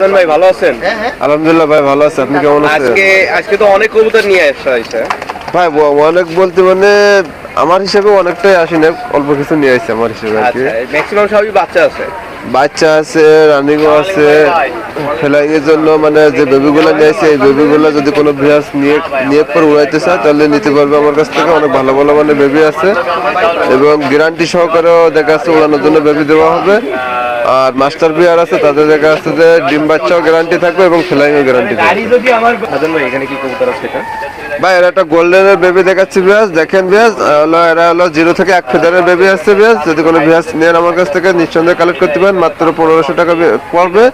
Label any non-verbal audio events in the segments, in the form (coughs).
হাসান ভাই ভালো আছেন? আলহামদুলিল্লাহ ভাই ভালো আছে। আপনি কেমন আছেন? আজকে আজকে তো অনেক কবুতর নিয়ে আসা হয়েছে। ভাই অনেক বলতে মানে আমার হিসেবে অনেকটাই আসি না অল্প কিছু নিয়ে আসছে আমার হিসেবে আর কি। আচ্ছা ম্যাক্সিমাম সবই বাচ্চা আছে? বাচ্চা আছে রানিংও আছে। ফ্লাইং এর জন্য মানে যে বেবিগুলো নিয়ে আসছে এই বেবিগুলো যদি কোনো ভিয়াস নিয়ে নিয়ে পর উড়াইতে চায় তাহলে নিতে পারবে আমার কাছ থেকে। অনেক ভালো ভালো মানে বেবি আছে। এবং গ্যারান্টি সহকারেও দেখা যাচ্ছে উড়ানোর জন্য বেবি দেওয়া হবে। আর মাস্টার বিয়ার আছে তাদের দেখা যাচ্ছে যে ডিম বাচ্চাও গ্যারান্টি থাকবে এবং ফ্লাইং গ্যারান্টি থাকবে। ভাই এখানে কি কবুতর আছে এটা? ভাই এরা একটা গোল্ডেনের বেবি দেখাচ্ছি বিয়াস দেখেন বিয়াস হলো এরা হলো জিরো থেকে এক ফেদারের বেবি আসছে বিয়াস যদি কোনো বিয়াস নেন আমার কাছ থেকে নিঃসন্দেহে কালেক্ট করতে পারেন মাত্র পনেরোশো টাকা পড়বে।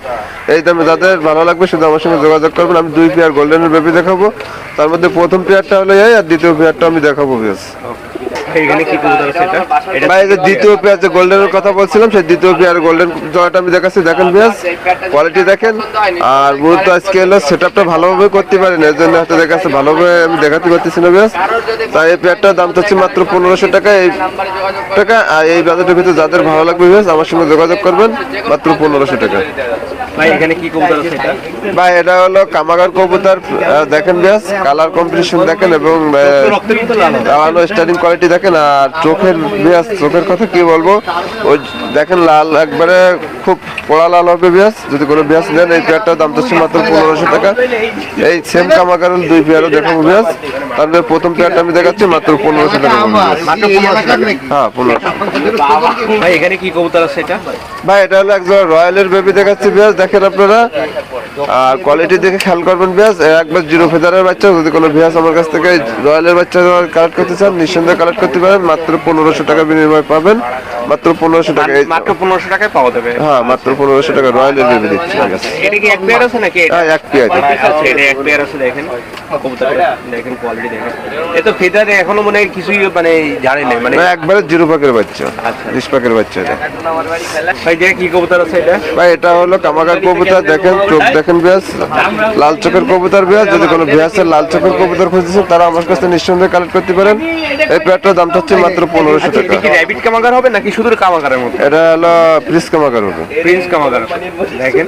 এই দামে যাদের ভালো লাগবে শুধু আমার সঙ্গে যোগাযোগ করবেন আমি দুই পেয়ার গোল্ডেনের বেবি দেখাবো। তার মধ্যে প্রথম পেয়ারটা হলো এই আর দ্বিতীয় পেয়ারটা আমি দেখাবো বিয়াস। এখানে কি কবুতর আছে এটা? এটা ভাই এই যে দ্বিতীয় পেয়ার যে গোল্ডেনের কথা বলছিলাম সেই দ্বিতীয় পেয়ার গোল্ডেন জয়টা আমি দেখাচ্ছি। দেখেন কোয়ালিটি দেখেন। আর মূলত আজকে হলো ভালোভাবে করতে পারেন এর জন্য হয়তো ভালোভাবে আমি দেখাতে পারতেছি না তাই এই পেয়ারটার দাম হচ্ছে মাত্র পনেরোশো টাকা এই টাকা আর এই বাজেটের ভিতরে যাদের ভালো লাগবে আমার সঙ্গে যোগাযোগ করবেন মাত্র পনেরোশো টাকা। ভাই এখানে কি কবুতর আছে এটা? ভাই এটা হলো কামাগার কবুতর দেখেন বিয়াস কালার কম্পিটিশন দেখেন এবং আহ, রক্তের ভিতর লাল হবে। লাগানো স্টার্টিং কোয়ালিটি দেখেন আর চোখের বিয়াস চোখের কথা কি বলব ওই দেখেন লাল একবারে খুব পোড়া লাল হবে বিয়াস যদি কোনো বিয়াস নেন এই পেয়ারটার দাম হচ্ছে মাত্র পনেরোশো টাকা। এই সেম কামাকারুল দুই পেয়ারও দেখাবো বিয়াস তারপরে প্রথম পেয়ারটা আমি দেখাচ্ছি মাত্র পনেরোশো টাকা হ্যাঁ পনেরোশো ভাই এখানে কি কবুতর আছে এটা? ভাই এটা হলো একজন রয়্যালের বেবি দেখাচ্ছি বিয়াস দেখেন আপনারা। আর কোয়ালিটি দেখে খেয়াল করবেন বিয়াস একবার জিরো ফেদারের বাচ্চা যদি কোনো বিয়াস আমার কাছ থেকে রয়্যালের বাচ্চা কালেক্ট করতে চান নিঃসন্দেহে কালেক্ট করতে পারেন। মাত্র পনেরোশো টাকা বিনিময় পাবেন। মাত্র পনেরোশো টাকা মাত্র পনেরোশো টাকায় পাওয়া যাবে। হ্যাঁ মাত্র পনেরোশো টাকা রয়্যালের বেবি দিচ্ছি এটা কি এক পেয়ার আছে নাকি হ্যাঁ এক পেয়ার আচ্ছা এটা এক পেয়ার আছে দেখেন। দেখেন কোয়ালিটি দেখেন। এ তো ফেদারে এখনও মনে হয় কিছুই মানে জানে না মানে না একবারে জিরো পাকের বাচ্চা। আচ্ছা। বিশ পাকের বাচ্চা এটা। ভাই যে কি কবুতর আছে এটা। ভাই এটা হলো কামাকার কবুতর দেখেন চোখ দেখেন ব্যাস লাল চোখের কবুতর ব্যাস যদি কোনো বিয়াসের লাল চোখের কবুতর খুঁজতেছেন তারা আমার কাছে নিঃসন্দেহে কালেক্ট করতে পারেন। এই পেয়ারটার দাম হচ্ছে মাত্র পনেরোশো টাকা। এটা কি র্যাবিট কামাগার হবে নাকি শুধু কামাগারের মতো? এটা হলো প্রিন্স কামাগার হবে। প্রিন্স কামাগার দেখেন।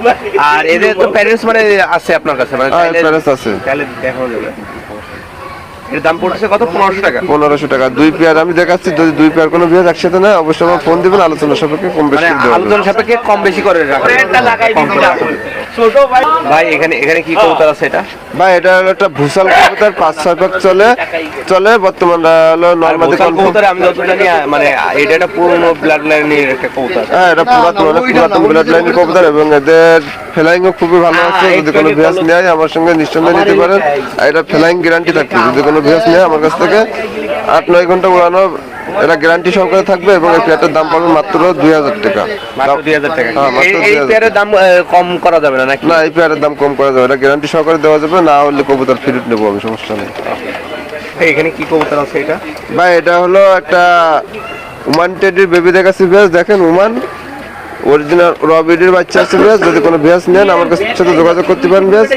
আর এদের তো প্যারেন্টস মানে আছে আপনার কাছে মানে প্যারেন্টস আছে। তাহলে দেখা যাবে। এর দাম পড়ছে কত? পনেরোশো টাকা। পনেরোশো টাকা। দুই পেয়ার আমি দেখাচ্ছি যদি দুই পেয়ার কোনো বিয়াস একসাথে না অবশ্যই আমার ফোন দিবেন আলোচনা সাপেক্ষে কম বেশি মানে আলোচনা সাপেক্ষে কম বেশি করে রাখেন কম করে ভাই এখানে এখানে কি কবুতর আছে এটা? ভাই এটা হলো একটা ভুসাল কবুতর পাঁচ ছয় পাক চলে। চলে বর্তমান হলো আর নর্মালি আমি যত জানি মানে এটা একটা পুরনো ব্লাড লাইনের একটা কবুতর। হ্যাঁ এটা পুরাতন পুরাতন ব্লাড লাইনের কবুতর এবং এদের ফ্লাইং ও খুবই ভালো আছে। যদি কোনো ভিয়াস নেয় আমার সঙ্গে নিঃসন্দেহে নিতে পারেন। আর এটা ফ্লাইং গ্যারান্টি থাকবে যদি কোনো ভিয়াস নেয় আমার কাছ থেকে আট নয় ঘণ্টা উড়ানো এটা গ্যারান্টি সহকারে থাকবে এবং এই পেয়ারের দাম পাবে মাত্র দুই হাজার টাকা। মাত্র দুই হাজার টাকা। হ্যাঁ, মাত্র এই- এই পেয়ারের দাম কম করা যাবে না নাকি? না এই পেয়ারের দাম কম করা যাবে এটা গ্যারান্টি সহকারে দেওয়া যাবে না হলে কবুতর ফিরত নেব আমি সমস্যা নেই। এখানে কি কবুতর আছে এটা? ভাই এটা হলো একটা উমান টেডির বেবি দেখাচ্ছি বেশ দেখেন উমান অরিজিনাল রবিডির বাচ্চা আছে বেশ যদি কোনো ভেজ নেন আমার কাছে সাথে যোগাযোগ করতে পারেন বেশ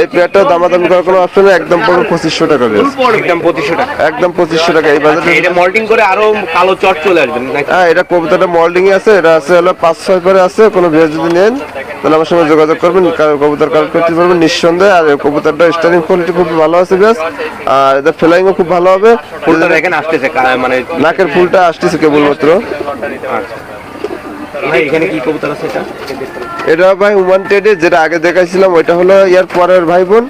এই পেয়ারটা দামাদামি করার কোনো অপশন নেই একদম পড়বে পঁচিশশো টাকা বেশ একদম পঁচিশশো টাকা। একদম পঁচিশশো টাকা এই বাজারে এটা মল্টিং করে আরও কালো চট চলে আসবে হ্যাঁ এটা কবিতাটা মল্ডিং এ আছে এটা আছে হলো পাঁচ ছয় পরে আছে কোনো ভেজ যদি নেন তাহলে আমার সঙ্গে যোগাযোগ করবেন কারণ কবুতর কালেক্ট করতে পারবেন নিঃসন্দেহে আর কবুতরটা স্টারিং কোয়ালিটি খুব ভালো আছে বেশ আর এদের ফ্লাইংও খুব ভালো হবে। ফুলটা দেখেন আসতেছে মানে নাকের ফুলটা আসতেছে কেবলমাত্র। ভাই এখানে কি কবুতর আছে এটা? এটা ভাই ওয়ান টেডে যেটা আগে দেখাইছিলাম ওইটা হলো ইয়ার পরের ভাই বোন।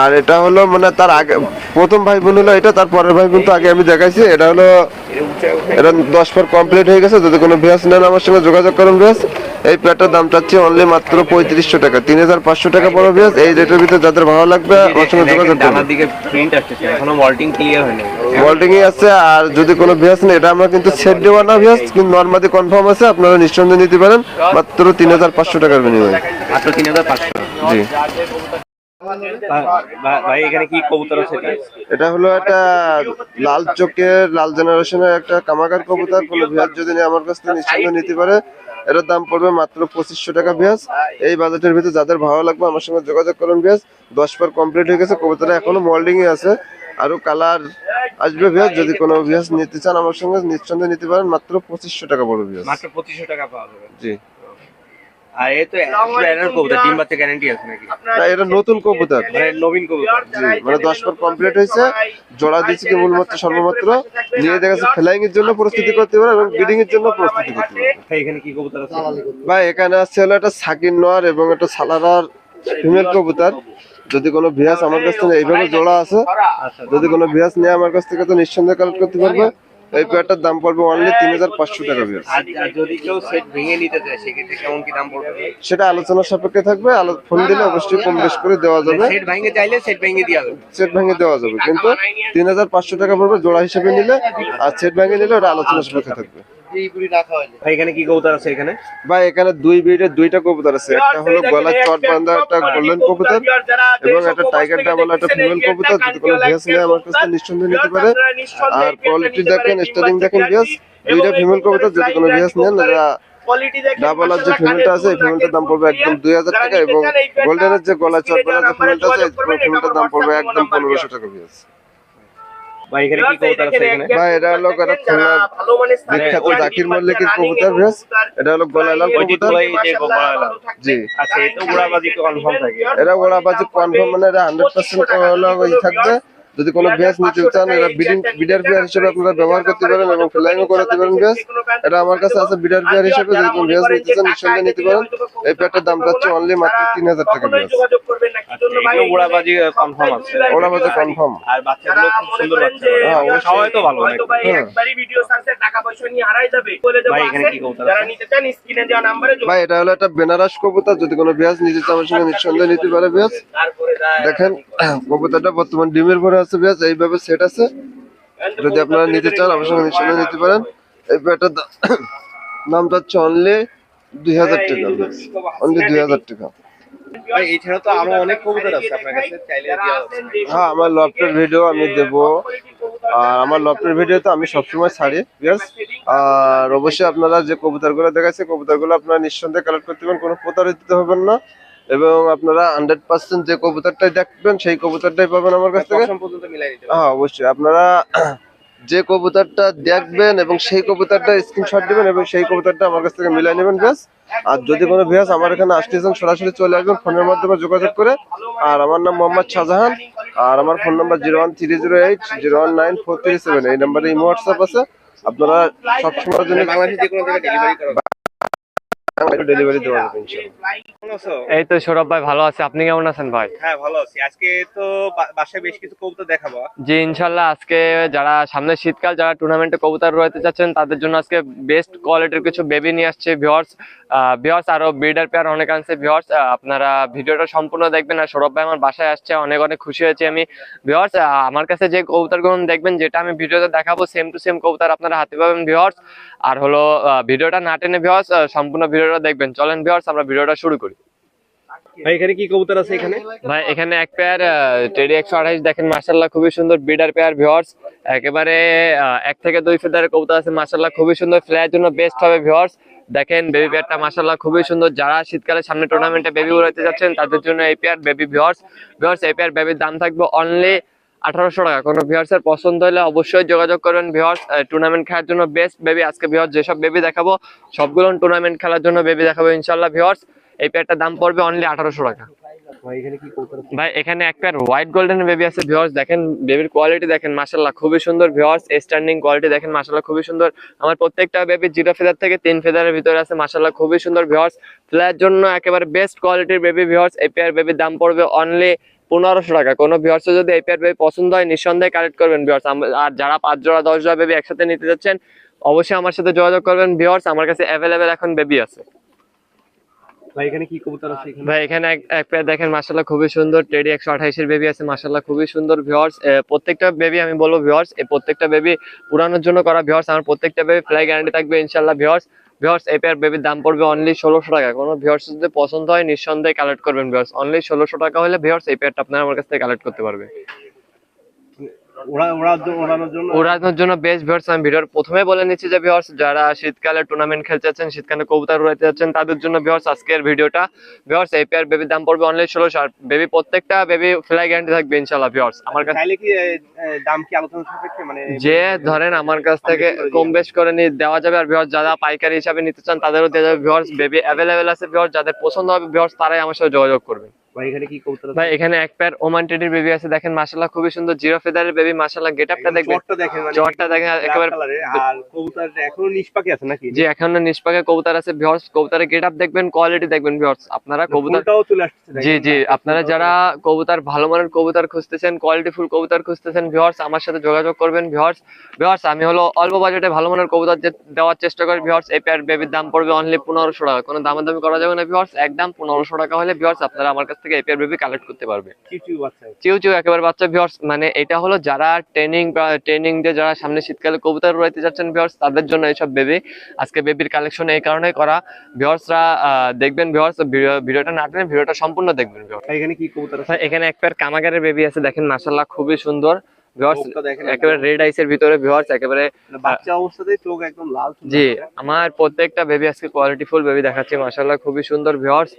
আর এটা হলো মানে তার আগে প্রথম ভাই বোন হলো এটা তার পরের ভাই বোন তো আগে আমি দেখাইছি এটা হলো এটা দশ পর কমপ্লিট হয়ে গেছে যদি কোনো ভেস নেন আমার সঙ্গে যোগাযোগ করুন ভেস এই প্যাটার দাম চাচ্ছি অনলি মাত্র পঁয়ত্রিশশো টাকা তিন হাজার পাঁচশো টাকা বড় ভেস এই রেটের ভিতরে যাদের ভালো লাগবে আমার সঙ্গে যোগাযোগ করুন। বল্টিং আছে আর যদি কোনো ভিয়াস নেই এটা আমরা কিন্তু সেট দেওয়া না ভিয়াস কিন্তু নর্মালি কনফার্ম আছে আপনারা নিঃসন্দেহে নিতে পারেন মাত্র তিন হাজার পাঁচশো টাকার বিনিময়ে। মাত্র তিন হাজার পাঁচশো। জি। ভাই এখানে কি কবুতর আছে? এটা হলো একটা লাল চোখের লাল জেনারেশনের একটা কামাকার কবুতর। কোনো যদি আমার কাছ থেকে নিতে পারে। এটার দাম পড়বে মাত্র পঁচিশশো টাকা এই বাজেটের ভিতরে যাদের ভালো লাগবে আমার সঙ্গে যোগাযোগ করুন ভিয়াস দশ বার কমপ্লিট হয়ে গেছে কবুতরটা এখনও মোল্ডিং এ আছে। আরও কালার আসবে ভিয়াস যদি কোনো ভিয়াস নিতে চান আমার সঙ্গে নিঃসন্দেহে নিতে পারেন। মাত্র পঁচিশশো টাকা পড়বে মাত্র পঁচিশশো টাকা পাওয়া যাবে। জি। আর এ তো এরার কবুতর ডিম বাচ্চা গ্যারান্টি আছে নাকি? না এটা নতুন কবুতর। মানে নবীন কবুতর। মানে পর কমপ্লিট হয়েছে জোড়া দিয়েছে কেবলমাত্র সর্বমাত্র? নিয়ে দেখা যাচ্ছে ফ্লাইং এর জন্য প্রস্তুতি করতে পারে এবং ব্রিডিং এর জন্য প্রস্তুতি করতে পারে। ভাই এখানে কি কবুতর আছে? ভাই এখানে আছে হলো একটা এবং একটা সালারার ফিমেল কবুতর। যদি কোনো ভিয়াস আমার কাছ থেকে এইভাবে জোড়া আছে আচ্ছা যদি কোনো ভিয়াস নিয়ে আমার কাছ থেকে তো নিঃসন্দেহে কালেক্ট করতে পারবে। এই পেয়ারটার দাম পড়বে অনলি তিন হাজার পাঁচশো টাকা আর যদি কেউ সেট ভেঙে নিতে চায় সেক্ষেত্রে কেমন কি দাম পড়বে? সেটা আলোচনার সাপেক্ষে থাকবে। ফোন দিলে অবশ্যই কম বেশ করে দেওয়া যাবে। সেট ভেঙে চাইলে সেট ভেঙে দেওয়া যাবে। সেট ভেঙে দেওয়া যাবে। কিন্তু তিন হাজার পাঁচশো টাকা পড়বে জোড়া হিসেবে নিলে আর সেট ভেঙে নিলে ওটা আলোচনার সাপেক্ষে থাকবে। এখানে কি কবুতর আছে এখানে? ভাই এখানে দুই ব্রিডের দুইটা কবুতর আছে। একটা হলো গলার চট বান্ধা একটা গোল্ডেন কবুতর এবং একটা টাইগার ডাবল একটা ফিমেল কবুতর যদি কোনো ভেস নেই আমার কাছে নিঃসন্দেহে নিতে পারে। আর কোয়ালিটি দেখেন স্টারিং দেখেন ভেস দুইটা ফিমেল কবুতর যদি কোনো ভেস নেন যে ফিমেলটা আছে এই ফিমেলটার দাম পড়বে একদম দুই হাজার টাকা এবং গোল্ডেনের যে গলার চট বান্ধা ফিমেলটা আছে ফিমেলটার দাম পড়বে একদম পনেরোশো টাকা ভেস ভাই এখানে কি কবুতর আছে এখানে? ভাই এটা হলো একটা খুলনার বিখ্যাত জাকির মল্লিকের কবুতর ভেস এটা হলো গলায় লাল কবুতর। যে জি। আচ্ছা এটা উড়াবাজি কনফার্ম থাকে। এটা ওরা বাজে কনফার্ম মানে এটা হান্ড্রেড পার্সেন্ট হলো ওই থাকবে। যদি কোনো ভেজ নিতে চান এরা বিডিং বিডার বিয়ার হিসেবে আপনারা ব্যবহার করতে পারেন এবং ফ্লাইংও করতে পারেন ভেজ এটা আমার কাছে আছে বিডার বিয়ার হিসেবে যদি কোনো ব্যাস নিতে চান নিঃসন্দেহে নিতে পারেন। এই প্যাটের দাম যাচ্ছে অনলি মাত্র তিন হাজার টাকা ব্যাস উড়াবাজি কনফার্ম আছে। ওরা বাজে কনফার্ম আর বাচ্চাগুলো খুব সুন্দর বাচ্চা হ্যাঁ। সবাই তো ভালো নাকি হ্যাঁ। ভাই, এখানে কি কবুতর আছে? ভাই এটা হলো একটা বেনারস কবুতর যদি কোনো ভেজ নিতে চান আমার সঙ্গে নিঃসন্দেহে নিতে পারে ভেজ দেখেন কবুতরটা বর্তমান ডিমের ভরে আছে ভেজ এইভাবে সেট আছে। যদি আপনারা নিতে চান আমার সঙ্গে নিঃসন্দেহে নিতে পারেন। এই প্যাটের দাম (coughs) যাচ্ছে অনলি দুই হাজার টাকা। অনলি দুই হাজার টাকা। কবুতর হ্যাঁ আমার লফটের ভিডিও আমি দেব। আর আমার লফটের ভিডিও তো আমি সবসময় ছাড়ি ইয়েস আর অবশ্যই আপনারা যে কবুতরগুলো দেখাচ্ছে কবুতরগুলো আপনারা নিঃসন্দেহে কালেক্ট করতে পারেন। কোনো প্রতারিত হবেন না। এবং আপনারা হান্ড্রেড পার্সেন্ট যে কবুতরটাই দেখবেন সেই কবুতরটাই পাবেন আমার কাছ থেকে। হ্যাঁ অবশ্যই। আপনারা (clears throat) যে কবুতরটা দেখবেন এবং সেই কবুতরটা স্ক্রিনশট দিবেন এবং সেই কবুতরটা আমার কাছ থেকে মিলাই নেবেন ব্যাস আর যদি কোনো ভিয়াস আমার এখানে আসতে চান সরাসরি চলে আসবেন ফোনের মাধ্যমে যোগাযোগ করে। আর আমার নাম মোহাম্মদ শাহজাহান। আর আমার phone number zero one three zero eight zero one nine four three seven এই নাম্বারে ইমো হোয়াটসঅ্যাপ আছে। আপনারা সবসময়ের জন্য বাংলাদেশে যে কোনো জায়গায় ডেলিভারি করা ডেলিভারি দেওয়া যাবে ইনশাআল্লাহ কেমন আছো? এই তো সৌরভ ভাই ভালো আছে। আপনি কেমন আছেন ভাই? হ্যাঁ ভালো আছি। আজকে তো বাসায় বেশ কিছু কবুতর দেখাবো। জি ইনশাল্লাহ আজকে যারা সামনে শীতকাল যারা টুর্নামেন্টে কবুতর চাচ্ছেন তাদের জন্য আজকে বেস্ট কোয়ালিটির কিছু বেবি নিয়ে আসছে ভিওর্স ভিওর্স আরও ব্রিডার পেয়ার অনেক আনছে। ভিওর্স আপনারা ভিডিওটা সম্পূর্ণ দেখবেন। আর সৌরভ ভাই আমার বাসায় আসছে অনেক অনেক খুশি হয়েছে আমি। ভিওর্স আমার কাছে যে কবুতরগুলো দেখবেন যেটা আমি ভিডিওতে দেখাবো সেম টু সেম কবুতর আপনারা হাতে পাবেন ভিওর্স আর হলো ভিডিওটা না টেনে ভিওর্স সম্পূর্ণ ভিডিওটা দেখবেন। চলেন ভিওর্স আমরা ভিডিওটা শুরু করি। ভাই এখানে কি কবুতর আছে এখানে? ভাই এখানে এক পেয়ার টেডি একশো আঠাইশ দেখেন মার্শাল্লাহ খুবই সুন্দর বিডার পেয়ার ভিওর্স একেবারে এক থেকে দুই ফিদারের কবুতর আছে মার্শাল্লাহ খুবই সুন্দর। ফ্লাইয়ের জন্য বেস্ট হবে ভিওর্স দেখেন বেবি পেয়ারটা মার্শাল্লাহ খুবই সুন্দর। যারা শীতকালে সামনে টুর্নামেন্টে বেবি উড়াইতে যাচ্ছেন তাদের জন্য এই পেয়ার বেবি ভিওর্স ভিওর্স এই পেয়ার বেবির দাম থাকবে অনলি আঠারোশো টাকা। কোনো ভিওর্সের পছন্দ হলে অবশ্যই যোগাযোগ করবেন ভিওর্স টুর্নামেন্ট খেলার জন্য বেস্ট বেবি আজকে ভিওর্স যেসব বেবি দেখাবো সবগুলো টুর্নামেন্ট খেলার জন্য বেবি দেখাবো ইনশাল্লাহ ভিওর্স এই পেয়ারটার দাম পড়বে অনলি আঠারোশো টাকা। ভাই এখানে এক পেয়ার হোয়াইট গোল্ডেন বেবি আছে। ভিউয়ার্স দেখেন বেবির কোয়ালিটি দেখেন মাশাআল্লাহ খুবই সুন্দর। ভিউয়ার্স স্ট্যান্ডিং কোয়ালিটি দেখেন মাশাআল্লাহ খুবই সুন্দর। আমার প্রত্যেকটা বেবি জিরো ফেদার থেকে তিন ফেদারের ভিতরে আছে মাশাআল্লাহ খুবই সুন্দর ভিউয়ার্স ফ্ল্যার জন্য একেবারে বেস্ট কোয়ালিটির বেবি ভিউয়ার্স এই পেয়ার বেবির দাম পড়বে অনলি পনেরোশো টাকা। কোনো ভিউয়ার্স যদি এই পেয়ার বেবি পছন্দ হয় নিঃসন্দেহে কালেক্ট করবেন ভিউয়ার্স আর যারা পাঁচ জোড়া দশ জোড়া বেবি একসাথে নিতে যাচ্ছেন অবশ্যই আমার সাথে যোগাযোগ করবেন। ভিউয়ার্স আমার কাছে অ্যাভেলেবেল এখন বেবি আছে। ভাই এখানে কি কবুতর আছে ভাই এখানে এক পেয়ার দেখেন খুবই সুন্দর। টেডি বেবি আছে খুবই সুন্দর ভিওর্স প্রত্যেকটা বেবি আমি বলব ভিওর্স এই প্রত্যেকটা বেবি পুরানোর জন্য করা ভিওর্স আমার প্রত্যেকটা বেবি ফ্লাই গ্যারান্টি থাকবে ইনশাল্লাহ ভিওর্স ভিওর্স এই পেয়ার বেবির দাম পড়বে অনলি ষোলোশো টাকা। কোনো ভিওর্স যদি পছন্দ হয়, নিঃসন্দেহে কালেক্ট করবেন ভিওর্স অনলি ষোলোশো টাকা হলে ভিওর্স এই পেয়ারটা আপনারা আমার কাছ থেকে কালেক্ট করতে পারবে ওরা ওরা ওড়ানোর জন্য উড়ানোর জন্য বেস্ট ভিউয়ার্স আমি ভিডিওর প্রথমে বলে নিচ্ছি যে ভিউয়ার্স যারা শীতকালে টুর্নামেন্ট খেলতে যাচ্ছেন শীতকালে কবুতর উড়াতে যাচ্ছেন তাদের জন্য ভিউয়ার্স আজকের ভিডিওটা। ভিউয়ার্স এই পেয়ার বেবির দাম পড়বে অনলি ষোলোশো আর বেবি প্রত্যেকটা বেবি ফ্লাই গ্যারান্টি থাকবে ভিউয়ার্স আমার কাছে চাইলে কি এ, এ, দাম কি আলোচনা সাপেক্ষে? মানে যে ধরেন আমার কাছ থেকে কম বেশ করে নিয়ে দেওয়া যাবে আর ভিউয়ার্স যারা পাইকারি হিসাবে নিতে চান তাদেরও দেওয়া যাবে। ভিউয়ার্স বেবি অ্যাভেলেবেল আছে ভিউয়ার্স যাদের পছন্দ হবে ভিউয়ার্স তারাই আমার সাথে যোগাযোগ করবেন ভাই এখানে কি কবুতর ভাই এখানে এক পেয়ার ওমান টেডির বেবি আছে দেখেন মাশাআল্লাহ খুবই সুন্দর। জিরো ফেদারের বেবি মাশাআল্লাহ গেটআপটা দেখবেন। চটটা দেখেন মানে চটটা দেখেন একেবারে একেবারে আর কবুতর এখনও নিষ্পাকি আছে নাকি? যে এখনও নিষ্পাকে কবুতর আছে ভিউয়ার্স কবুতরের গেটআপ দেখবেন কোয়ালিটি দেখবেন ভিউয়ার্স আপনারা কবুতর চলে আসছে জি জি আপনারা যারা কবুতর ভালো মানের কবুতর খুঁজতেছেন কোয়ালিটি ফুল কবুতর খুঁজতেছেন ভিউয়ার্স আমার সাথে যোগাযোগ করবেন ভিউয়ার্স ভিউয়ার্স আমি হলো অল্প বাজেটে ভালো মানের কবুতর দেওয়ার চেষ্টা করি ভিউয়ার্স এই পেয়ার বেবির দাম পড়বে অনলি পনেরোশো টাকা। কোনো দামাদামি করা যাবে না ভিউয়ার্স একদম পনেরোশো টাকা হলে ভিউয়ার্স আপনারা আমার কাছ থেকে এই পেয়ার বেবি কালেক্ট করতে পারবে। চিউ চিউ একেবারে বাচ্চা ভিউয়ার্স মানে এটা হলো যারা ট্রেনিং ট্রেনিং দিয়ে যারা সামনে শীতকালে কবুতর উড়াইতে যাচ্ছেন ভিউয়ার্স তাদের জন্য এইসব বেবি আজকে বেবির কালেকশন এই কারণে করা। ভিউয়ার্সরা দেখবেন ভিউয়ার্স ভিডিওটা না টেনে ভিডিওটা সম্পূর্ণ দেখবেন ভিউয়ার্স এখানে কি কবুতর এখানে এক পেয়ার কামাগারের বেবি আছে দেখেন মাশাআল্লাহ খুবই সুন্দর। একেবারে রেড আইসের ভিতরে ভিউয়ার্স একেবারে বাচ্চা অবস্থাতেই চোখ একদম লাল জি আসছে। আমার প্রত্যেকটা বেবি আজকে কোয়ালিটি ফুল বেবি দেখাচ্ছি মাশাআল্লাহ খুবই সুন্দর ভিউয়ার্স।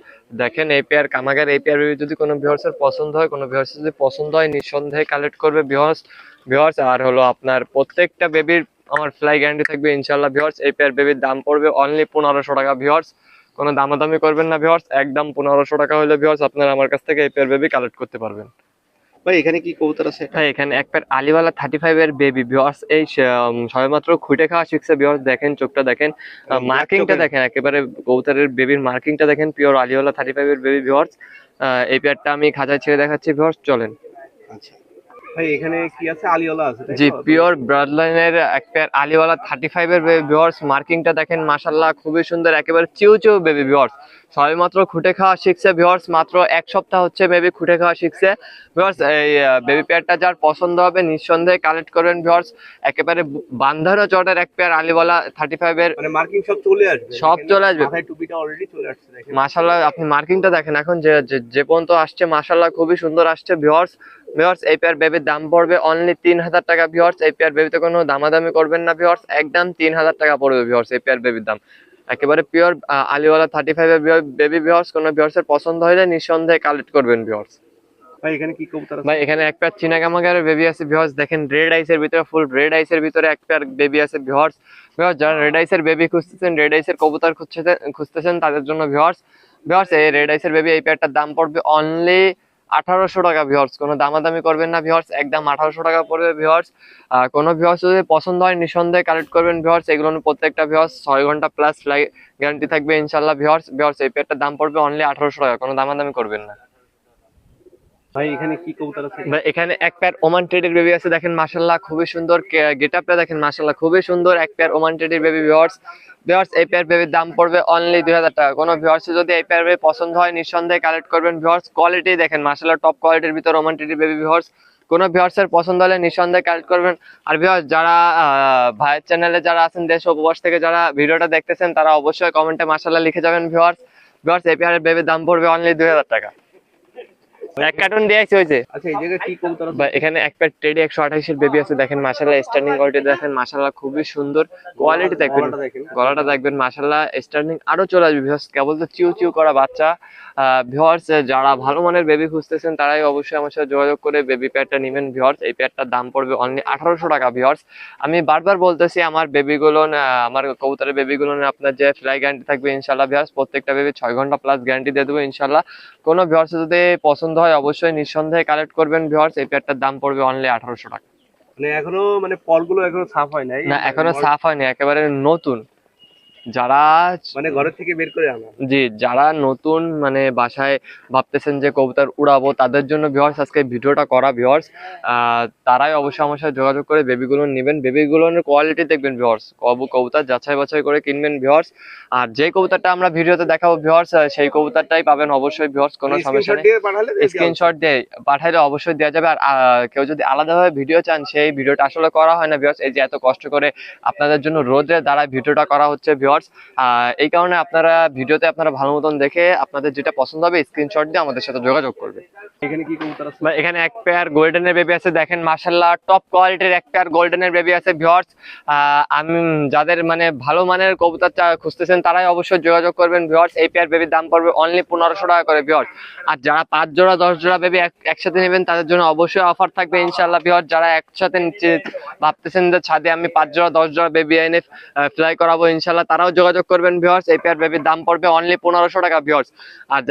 দেখেন এই পেয়ার কামাগার এই পেয়ার বেবি যদি কোনো ভিউয়ার্সের পছন্দ হয় কোনো যদি পছন্দ হয় নিঃসন্দেহে কালেক্ট করবে ভিউয়ার্স। ভিউয়ার্স আর হলো আপনার প্রত্যেকটা বেবির আমার ফ্লাই গ্যারান্টি থাকবে ইনশাআল্লাহ ভিউয়ার্স এই পেয়ার বেবির দাম পড়বে অনলি পনেরোশো টাকা ভিউয়ার্স। কোনো দামাদামি করবেন না ভিউয়ার্স একদম পনেরোশো টাকা হলে ভিউয়ার্স আপনারা আমার কাছ থেকে এই পেয়ার বেবি কালেক্ট করতে পারবেন। ভাই এখানে কি কবুতর আছে? ভাই এখানে এক আলিওয়ালা থার্টি ফাইভ এর বেবি ভিউয়ার্স এই সবেমাত্র খুঁটে খাওয়া শিখছে দেখেন চোখটা দেখেন মার্কিংটা। দেখেন। একেবারে কবুতরের বেবির মার্কিংটা দেখেন পিওর আলিওয়ালা থার্টি ফাইভ এর বেবি এই আমি খাঁচায় ছেড়ে দেখাচ্ছি ভিউয়ার্স চলেন। আচ্ছা। ভাই এখানে কি আছে? আলিওলা আছে জি পিওর ব্রাড লাইনের এক পেয়ার আলিওয়ালা থার্টি ফাইভ এর ভিউয়ার্স মার্কিংটা দেখেন খুবই সুন্দর একেবারে চিউ চিউ বেবি ভিউয়ার্স খুঁটে খাওয়া শিখছে ভিউয়ার্স মাত্র এক সপ্তাহ হচ্ছে বেবি খুঁটে খাওয়া শিখছে। ভিউয়ার্স এই বেবি পেয়ারটা যার পছন্দ হবে নিঃসন্দেহে কালেক্ট করবেন ভিউয়ার্স একেবারে বান্ধারো চটের এক পেয়ার আলিওয়ালা এর মানে মার্কিং সব চলে আসবে। সব চলে আসবে। মাথায় টুপিটা অলরেডি চলে আসছে দেখেন। আপনি মার্কিংটা দেখেন এখন যে যে- পর্যন্ত আসছে মাশাল্লাহ খুবই সুন্দর আসছে ভিউয়ার্স ভিউয়ার্স এই পেয়ার বেবির দাম পড়বে অনলি তিন হাজার টাকা ভিওর্স এই পেয়ার বেবিতে কোনো দামাদামি করবেন না ভিউয়ার্স একদম তিন হাজার টাকা পড়বে ভিউয়ার্স এই পেয়ার বেবির দাম। একেবারে পিওর আলিওয়ালা থার্টি ফাইভের বেবি ভিওর্স কোনো ভিউয়ার্সের পছন্দ হলে নিঃসন্দেহে কালেক্ট করবেন ভিওর্স ভাই এখানে কি কবুতর ভাই এখানে এক পেয়ার চীনা কামাগারের বেবি আছে ভিউয়ার্স দেখেন রেড আইসের ভিতরে ফুল রেড আইসের ভিতরে এক পেয়ার বেবি আছে ভিউয়ার্স ভিউয়ার্স যারা রেড আইসের বেবি খুঁজতেছেন রেড আইসের কবুতর খুঁজতেছেন খুঁজতেছেন তাদের জন্য ভিউয়ার্স ভিউয়ার্স এই রেড আইসের বেবি এই পেয়ারটার দাম পড়বে অনলি আঠারোশো টাকা ভিউয়ার্স কোনো দামাদামি করবেন না ভিউয়ার্স একদম আঠারোশো টাকা পড়বে ভিউয়ার্স কোনো ভিউয়ার্স যদি পছন্দ হয় নিঃসন্দেহে কালেক্ট করবেন ভিউয়ার্স এগুলো প্রত্যেকটা ভিউয়ার্স ছয় ঘণ্টা প্লাস গ্যারান্টি থাকবে ইনশাল্লাহ ভিউয়ার্স ভিউয়ার্স এই পেয়ারটার দাম পড়বে অনলি আঠারোশো টাকা কোনো দামাদামি করবেন না। ভাই এখানে কি কবুতর আছে? এখানে এক পেয়ার ওমান ট্রেডের বেবি আছে দেখেন মাশাল্লাহ খুবই সুন্দর গেট আপটা দেখেন মাশাল্লাহ খুবই সুন্দর এক পেয়ার ওমান ট্রেডের বেবি ভিউয়ার্স ভিউয়ার্স এই পেয়ার বেবির দাম পড়বে অনলি দুই হাজার টাকা। কোনো ভিউয়ার্স যদি এই পেয়ার বেবি পছন্দ হয়, নিঃসন্দেহে কালেক্ট করবেন। ভিউয়ার্স কোয়ালিটি দেখেন মাশাল্লাহ টপ কোয়ালিটির ভিতর ট্রেডের বেবি ভিউয়ার্স কোনো ভিউয়ার্সের পছন্দ হলে নিঃসন্দেহে কালেক্ট করবেন। আর ভিউয়ার্স যারা ভাইয়ের চ্যানেলে যারা আছেন, দেশ উপবাস থেকে যারা ভিডিওটা দেখতেছেন, তারা অবশ্যই কমেন্টে মাশাল্লাহ লিখে যাবেন ভিউয়ার্স ভিউয়ার্স এই পেয়ারের বেবির দাম পড়বে অনলি দুই হাজার টাকা। এক কার্টুন হয়েছে আচ্ছা এই জায়গায় কি কবুতর আছে? এখানে এক টেডি বেবি আছে দেখেন স্টার্নিং কোয়ালিটি দেখেন খুবই সুন্দর কোয়ালিটি দেখবেন গলাটা দেখবেন আরও চলে আসবে ভিউয়ার্স কেবল তো চিউ চিউ করা বাচ্চা ভিউয়ার্স যারা ভালো মানের বেবি খুঁজতেছেন তারাই অবশ্যই আমার সাথে যোগাযোগ করে বেবি প্যাডটা নেবেন ভিউয়ার্স এই প্যাডটার দাম পড়বে অনলি আঠারোশো টাকা ভিউয়ার্স আমি বারবার বলতেছি আমার বেবিগুলো আমার কবুতরের বেবিগুলো আপনার যে ফ্লাই গ্যারান্টি থাকবে ইনশাল্লাহ ভিউয়ার্স প্রত্যেকটা বেবি ছয় ঘণ্টা প্লাস গ্যারান্টি দিয়ে দেবো ইনশাল্লাহ কোনো ভিউয়ার্স যদি পছন্দ হয় অবশ্যই নিঃসন্দেহে কালেক্ট করবেন ভিউয়ার্স এই প্যাডটার দাম পড়বে অনলি আঠারোশো টাকা। মানে এখনও মানে পলগুলো এখনও সাফ হয় নাই? না এখনও সাফ হয়নি একেবারে নতুন। যারা মানে ঘরের থেকে বের করে আনা। জি যারা নতুন মানে বাসায় ভাবতেছেন যে কবুতর উড়াবো তাদের জন্য ভিউয়ার্স আজকে ভিডিওটা করা ভিউয়ার্স তারাই অবশ্যই আমার সাথে যোগাযোগ করে বেবিগুলো নেবেন। বেবিগুলোর কোয়ালিটি দেখবেন ভিউয়ার্স কবু কবুতর যাচাই বাছাই করে কিনবেন ভিউয়ার্স আর যে কবুতরটা আমরা ভিডিওতে দেখাবো ভিউয়ার্স সেই কবুতরটাই পাবেন অবশ্যই ভিউয়ার্স কোনো সমস্যা স্ক্রিনশট নেই। পাঠালে স্ক্রিনশট দিয়ে পাঠাইলে অবশ্যই দেওয়া যাবে। আর কেউ যদি আলাদাভাবে ভিডিও চান সেই ভিডিওটা আসলে করা হয় না ভিউয়ার্স এই যে এত কষ্ট করে আপনাদের জন্য রোদের দ্বারা ভিডিওটা করা হচ্ছে ভিউয়ার্স এই কারণে আপনারা ভিডিওতে আপনারা ভালো মতন দেখে আপনাদের যেটা পছন্দ হবে স্ক্রিনশট দিয়ে আমাদের সাথে যোগাযোগ করবে। এখানে কি কবুতর আছে? এখানে এক পেয়ার গোল্ডেনের বেবি আছে দেখেন মার্শাল্লাহ টপ কোয়ালিটির এক পেয়ার গোল্ডেনের বেবি আছে ভিওর্স আমি যাদের মানে ভালো মানের কবুতর খুঁজতেছেন তারাই অবশ্যই যোগাযোগ করবেন ভিওর্স এই পেয়ার বেবির দাম পড়বে অনলি পনেরোশো টাকা করে ভিওর্স আর যারা পাঁচ জোড়া দশ জোড়া বেবি একসাথে নেবেন তাদের জন্য অবশ্যই অফার থাকবে ইনশাল্লাহ ভিওর্স যারা একসাথে ভাবতেছেন যে ছাদে আমি পাঁচ জোড়া দশ জোড়া বেবি এনে ফ্লাই করাবো ইনশাল্লাহ তারাও যোগাযোগ করবেন ভিওর্স এই পেয়ার বেবির দাম পড়বে অনলি পনেরোশো টাকা ভিওর্স আর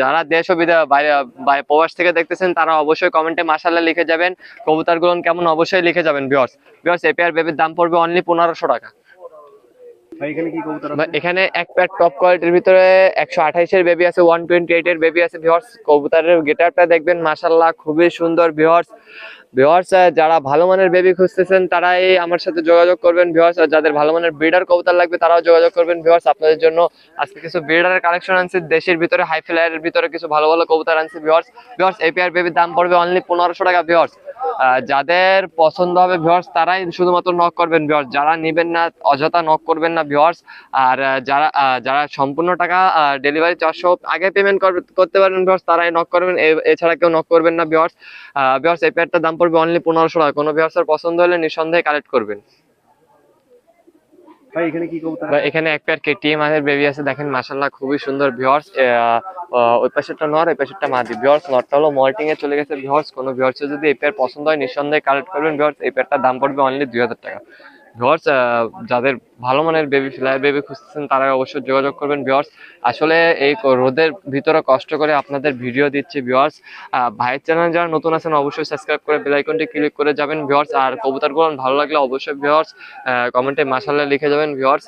যারা দেশ ও বাইরে বাইরে প্রবাস থেকে দেখতেছেন তারা অবশ্যই কমেন্টে মাসাল্লাহ লিখে যাবেন। কবুতরগুলো কেমন অবশ্যই লিখে যাবেন ভিওর্স ভিওর্স এই পেয়ার বেবির দাম পড়বে অনলি পনেরোশো টাকা। এখানে এক পেয়ার টপ কোয়ালিটির ভিতরে একশো আঠাইশের বেবি আছে ওয়ান টোয়েন্টি এইট এর বেবি আছে ভিওর্স কবুতরের গেটারটা দেখবেন মাসাল্লাহ খুবই সুন্দর ভিওর্স ভিওর্স যারা ভালো মানের বেবি খুঁজতেছেন, তারাই আমার সাথে যোগাযোগ করবেন ভিওর্স আর যাদের ভালো মানের ব্রিডার কবুতর লাগবে, তারাও যোগাযোগ করবেন ভিওর্স আপনাদের জন্য আজকে কিছু ব্রিডারের কালেকশন আনছি, দেশের ভিতরে হাই ফ্লায়ারের ভিতরে কিছু ভালো ভালো কবুতর আনছি ভিওর্স এই পেয়ার বেবির দাম পড়বে অনলি পনেরোশো টাকা ভিওর্স যাদের পছন্দ হবে ভিওর্স তারাই শুধুমাত্র নক করবেন ভিওর্স যারা নেবেন না, অযথা নক করবেন না ভিওর্স আর যারা যারা সম্পূর্ণ টাকা ডেলিভারি চারশো আগে পেমেন্ট করতে পারবেন ভিওর্স তারাই নক করবেন। এছাড়া কেউ নক করবেন না ভিওর্স ভিওর্স এই দাম পড়বে অনলি পনেরোশো টাকা। কোনো ভিওর্সের পছন্দ হলে নিঃসন্দেহে কালেক্ট করবেন। ভাই এখানে কি কবুতর বা এখানে এক পেয়ার কেটিএম মাছের বেবি আছে। দেখেন মাশাল্লাহ খুবই সুন্দর ভিওর্স ওই পাশেরটা নর ওই পাশেরটা মাদি। ভিওর্স নরটা হলো মল্টিং এ চলে গেছে ভিওর্স কোনো ভিওর্স যদি এই পেয়ার পছন্দ হয় নিঃসন্দেহে কালেক্ট করবেন। ভিওর্স এই পেয়ারটার দাম পড়বে অনলি দুই হাজার টাকা। ভিওর্স যাদের ভালো মানের বেবি ফ্লাই বেবি খুঁজতেছেন তারা অবশ্যই যোগাযোগ করবেন ভিওর্স আসলে এই রোদের ভিতরে কষ্ট করে আপনাদের ভিডিও দিচ্ছি ভিওর্স ভাইয়ের চ্যানেল যারা নতুন আছেন, অবশ্যই সাবস্ক্রাইব করে বেল আইকনটি ক্লিক করে যাবেন ভিওর্স আর কবুতরগুলো ভালো লাগলে অবশ্যই ভিওর্স কমেন্টে মাসাল্লাহ লিখে যাবেন ভিওর্স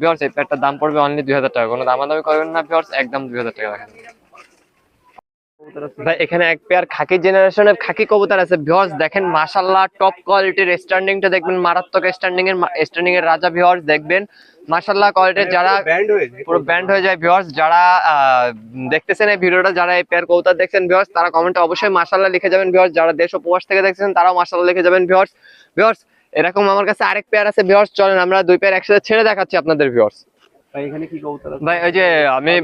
ভিওর্স এই প্যাডটার দাম পড়বে অনলি দুই হাজার টাকা। কোনো দামাদামি করবেন না ভিওর্স একদম দুই হাজার টাকা রাখেন ভাই এখানে এক পেয়ার খাকি জেনারেশনের খাকি কবুতর আছে। ভিওর্স দেখেন মাশাল্লাহ টপ কোয়ালিটির স্ট্যান্ডিংটা দেখবেন মারাত্মক স্ট্যান্ডিং এর স্ট্যান্ডিং এর রাজা ভিওর্স দেখবেন। মাশাল্লাহ কোয়ালিটির যারা হয়ে যায়। পুরো ব্যান্ড হয়ে যায় ভিউয়ার্স যারা আহ, দেখতেছেন এই ভিডিওটা যারা এই পেয়ার কবুতর দেখছেন তারা কমেন্টে অবশ্যই মাশাআল্লাহ লিখে যাবেন যারা দেশ ও প্রবাস থেকে দেখছেন তারাও মাশাআল্লাহ লিখে যাবেন ভিউয়ার্স ভিউয়ার্স এরকম আমার কাছে আরেক পেয়ার আছে চলেন আমরা দুই পেয়ার একসাথে ছেড়ে দেখাচ্ছি আপনাদের ভিউয়ার্স ভাই এখানে কি কবুতর আছে? ভাই ওই যে আমি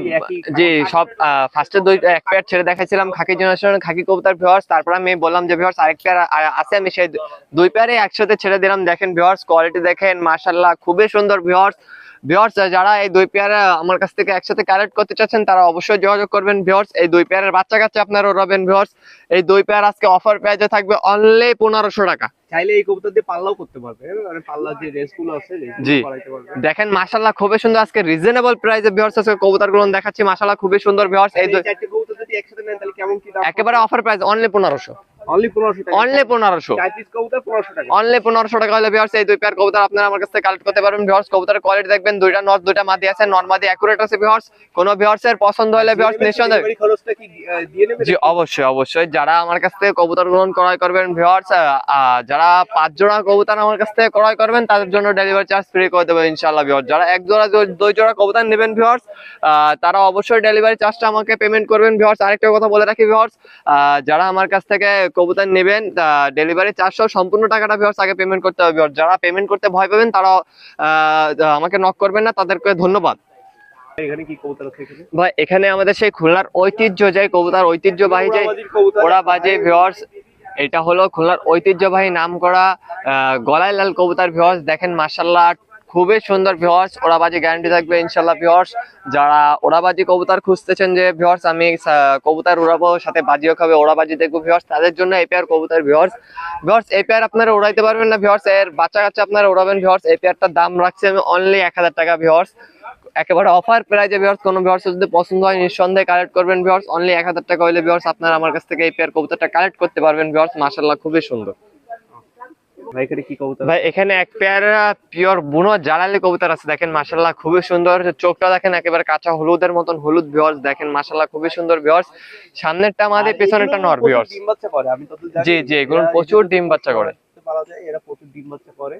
জি সব ফার্স্টে দুই এক পেয়ার ছেড়ে দেখাইছিলাম খাকি জেনারেশন খাকি কবুতর ভিউয়ার্স তারপর আমি বললাম যে ভিউয়ার্স আরেক পেয়ার আছে আমি সেই দুই পেয়ারে একসাথে ছেড়ে দিলাম। দেখেন ভিউয়ার্স কোয়ালিটি দেখেন মাশাআল্লাহ খুবই সুন্দর ভিউয়ার্স ভিউয়ার্স যারা এই দুই পেয়ার আমার কাছ থেকে একসাথে কালেক্ট করতে চাচ্ছেন তারা অবশ্যই যোগাযোগ করবেন। ভিউয়ার্স এই দুই পেয়ারের বাচ্চা কাচ্চা আপনারা রবেন ভিউয়ার্স এই দুই পেয়ার আজকে অফার প্রাইজে থাকবে অনলি পনেরোশো টাকা। চাইলে এই কবুতর দিয়ে পাল্লাও করতে পারবে মানে পাল্লার যে রেস আছে জি। দেখেন মাশাআল্লাহ খুবই সুন্দর আজকে রিজনেবল প্রাইসে ভিউয়ার্স আজকে কবুতরগুলো দেখাচ্ছি মাশাআল্লাহ খুবই সুন্দর ভিউয়ার্স এই এই দুই চারটে কবুতর যদি একসাথে নেন তাহলে কেমন কি দাম একেবারে অফার প্রাইস অনলি পনেরোশো। অনলি পনেরোশো টাকা। অনলি পনেরোশো। চার পিস কবুতর পনেরোশো টাকা। অনলি পনেরোশো টাকা হলে ভিউয়ার্স এই দুই পেয়ার কবুতর আপনারা আমার কাছ থেকে কালেক্ট করতে পারবেন। ভিউয়ার্স কবুতরের কোয়ালিটি দেখবেন দুইটা নর্থ দুইটা মাদি আছে নর মাদি অ্যাকুরেট আছে ভিউয়ার্স কোনো ভিউয়ার্স এর পছন্দ হলে ভিউয়ার্স নিঃসন্দেহে খরচটা কি দিয়ে নেবে জি অবশ্যই অবশ্যই। যারা আমার কাছ থেকে কবুতর গ্রহণ ক্রয় করবেন ভিউয়ার্স যারা পাঁচ জোড়া কবুতর আমার কাছ থেকে ক্রয় করবেন তাদের জন্য ডেলিভারি চার্জ ফ্রি করে দেবো ইনশাআল্লাহ ভিউয়ার্স যারা এক জোড়া দুই জোড়া কবুতর নেবেন ভিউয়ার্স তারা অবশ্যই ডেলিভারি চার্জটা আমাকে পেমেন্ট করবেন। ভিউয়ার্স আরেকটা কথা বলে রাখি ভিউয়ার্স যারা আমার কাছ থেকে কবুতর নেবেন ডেলিভারি চার্জসহ সম্পূর্ণ টাকাটা ভিওর্স আগে পেমেন্ট করতে হবে। যারা পেমেন্ট করতে ভয় পাবেন তারা আমাকে নক করবেন না তাদেরকে ধন্যবাদ ভাই এখানে আমাদের সেই খুলনার ঐতিহ্য যে কবুতর ঐতিহ্যবাহী যে। ওরা বাজে ভিওর্স এটা হলো খুলনার ঐতিহ্যবাহী নাম করা গলায় লাল কবুতর ভিওর্স দেখেন মার্শাল্লাহ খুবই সুন্দর ভিওর্স ওরাবাজি গ্যারান্টি থাকবে ইনশাল্লাহ ভিওর্স যারা ওরাবাজি কবুতর খুঁজতেছেন যে ভিওর্স আমি কবুতর উড়াবো, সাথে বাজিও খাবে, ওরাবাজি দেখব ভিওর্স তাদের জন্য এই পেয়ার কবুতর ভিওর্স ভিওর্স এই পেয়ার আপনারা উড়াইতে পারবেন না ভিওর্স এর বাচ্চা কাচ্চা আপনারা উড়াবেন ভিওর্স এই পেয়ারটার দাম রাখছি আমি অনলি এক হাজার টাকা ভিওর্স একেবারে অফার প্রাইজে ভিউয়ার্স কোনো ভিউয়ার্স যদি পছন্দ হয়, নিঃসন্দেহে কালেক্ট করবেন ভিউয়ার্স অনলি এক হাজার টাকা হলে ভিউয়ার্স আপনারা আমার কাছ থেকে এই পেয়ার কবুতরটা কালেক্ট করতে পারবেন ভিউয়ার্স মাশাল্লাহ খুবই সুন্দর। ভাই এখানে কি কবুতর ভাই এখানে এক পেয়ার পিওর বুনো জালালি কবুতর আছে দেখেন মাশাল্লাহ খুবই সুন্দর। চোখটা দেখেন একেবারে কাঁচা হলুদের মতন হলুদ ভিউয়ার্স দেখেন মাশাল্লাহ খুবই সুন্দর ভিউয়ার্স সামনেরটা আমাদের পেছনেরটা নর ভিউয়ার্স জি জি এগুলো প্রচুর ডিম বাচ্চা করে। পারা যায় এরা প্রচুর ডিম বাচ্চা করে।